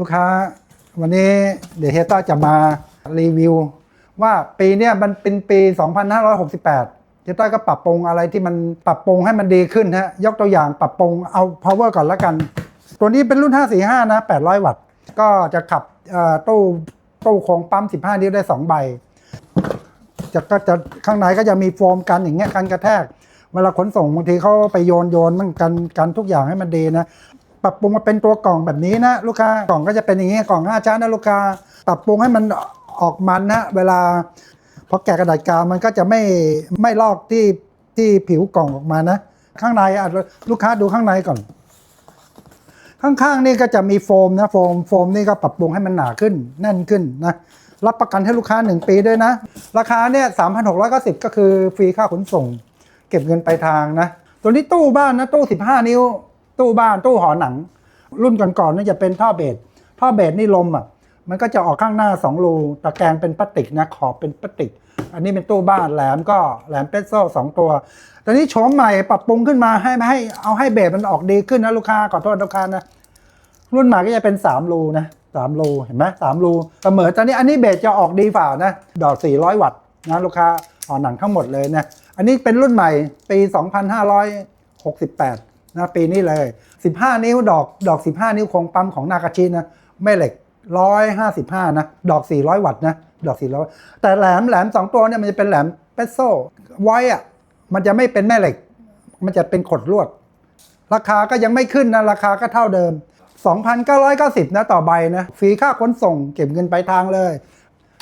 ลูกค้าวันนี้เดี๋ยวเฮต้าจะมารีวิว ว่าปีเนี้ยมันเป็นปี 2568 เฮต้าก็ปรับปรุงอะไรที่มันปรับปรุงให้มันดีขึ้นฮะยกตัวอย่างปรับปรุงเอา power ก่อนละกัน ตัวนี้เป็นรุ่น 545 นะ 800 วัตต์ ก็จะขับเอ่อตู้ตู้โครงปั๊ม 15 นิ้วได้ 2 ใบจะก็จะข้างในก็จะมีโฟมกันอย่างเงี้ยกันกระแทก เวลาขนส่งบางทีเขาไปโยนโยนมันกันกันทุกอย่างให้มันดีนะ ปรับปรุงมาเป็นตัวกล่องแบบนี้นะลูกค้ากล่องก็จะเป็นอย่างนี้กล่อง5ชั้นนะลูกค้าปรับปรุงให้มันออกมันนะเวลาพอแกะกระดาษกาวมันก็จะไม่ไม่ลอกที่ที่ผิวกล่องออกมานะ ข้างในอะลูกค้าดูข้างในก่อน ข้างๆนี่ก็จะมีโฟมนะโฟมโฟมนี่ก็ปรับปรุงให้มันหนาขึ้นแน่นขึ้นนะรับประกันให้ลูกค้า 1 ปีด้วยนะ ราคาเนี่ย3,690ก็คือฟรีค่าขนส่ง เก็บเงินไปลายทางนะ ตัวนี้ตู้บ้านนะตู้ 15 นิ้ว ตู้บ้านตู้หอหนัง รุ่นก่อนๆนี่จะเป็นท่อเบสท่อเบสนี่ลมอะมันก็จะออกข้างหน้า2รูตะแกรงเป็นพลาสติกนะขอบเป็นพลาสติก อันนี้เป็นตู้บ้านแหลมก็แหลมเปสโซ่สองตัวตอนนี้โฉมใหม่ปรับปรุงขึ้นมาให้ให้เอาให้เบสมันออกดีขึ้นนะลูกค้าขอโทษลูกค้านะรุ่นใหม่ก็จะเป็น3รูนะ3รูเห็นไหมสามรูเสมอตอนนี้อันนี้เบสจะออกดีฝ่านะดอก 400 วัตต์นะลูกค้าอ่อนหนังทั้งหมดเลยนะอันนี้เป็นรุ่นใหม่ปี 2568 นะปีนี้เลย 15 นิ้วดอกดอก 15 นิ้วคงปั๊มของนากาชินะแม่เหล็ก 155 นะ ดอก 400 วัตต์นะดอก 400 แต่แหลมแหลม 2 ตัวเนี่ยมันจะเป็นแหลมเปโซไว้อะมันจะไม่เป็นแม่เหล็ก มันจะเป็นขดลวด ราคาก็ยังไม่ขึ้นนะ ราคาก็เท่าเดิม 2,990 นะต่อใบนะฟรีค่าขนส่งเก็บเงินไปลายทางเลย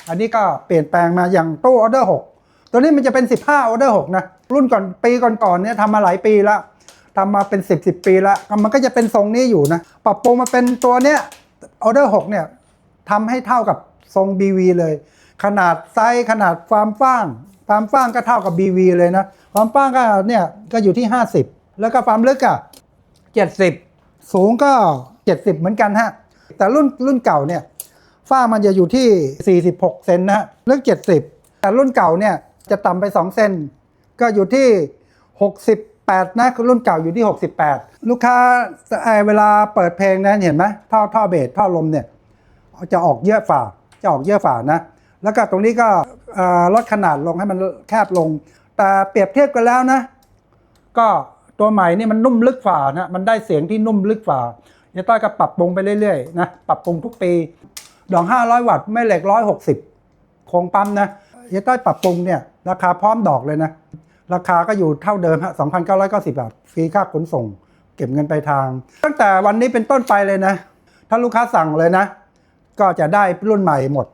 อันนี้ก็เปลี่ยนแปลงมาอย่างตู้ออเดอร์6ตัวนี้มันจะเป็น 15ออเดอร์6นะรุ่นก่อนปีก่อนๆเนี่ยทำมาหลายปีแล้ว ทำมาเป็น 10 10ปีแล้วมันก็จะเป็นทรงนี้อยู่นะ ปรับปรุงมาเป็นตัวเนี้ยออเดอร์6เนี่ยทำให้เท่ากับทรง BV เลย ขนาดไซส์ขนาดความฟ้าง ความฟ้างก็เท่ากับ BV เลยนะ ความฟ้างก็เนี่ยก็อยู่ที่ 50 แล้วก็ความลึกอะ70 สูงก็ 70 เหมือนกันฮะ แต่รุ่นรุ่นเก่าเนี่ยฝ้ามันจะอยู่ที่ 46 เซนนะฮะลึก 70 แต่รุ่นเก่าเนี่ยจะต่ำไป 2 เซนก็อยู่ที่ 68 นะ รุ่นเก่าอยู่ที่ 68 ลูกค้าเอ่อเวลาเปิดเพลงนะเห็นไหมท่อท่อเบสท่อลมเนี่ยจะออกเยอะฝ่าจะออกเยอะฝ่านะ แล้วก็ตรงนี้ก็ลดขนาดลงให้มันแคบลง แต่เปรียบเทียบกันแล้วนะ ก็ตัวใหม่นี่มันนุ่มลึกฝ่านะมันได้เสียงที่นุ่มลึกฝ่าเฮียต้อยก็ปรับปรุงไปเรื่อยๆนะปรับปรุงทุกปีดอก 500 วัตต์แม่เหล็ก 160โครงปั๊มนะเฮียต้อยปรับปรุงเนี่ยราคาพร้อมดอกเลยนะ ราคาก็อยู่เท่าเดิมฮะ2,990 บาท ฟรีค่าขนส่ง เก็บเงินไปลายทาง ตั้งแต่วันนี้เป็นต้นไปเลยนะ ถ้าลูกค้าสั่งเลยนะ ก็จะได้รุ่นใหม่หมด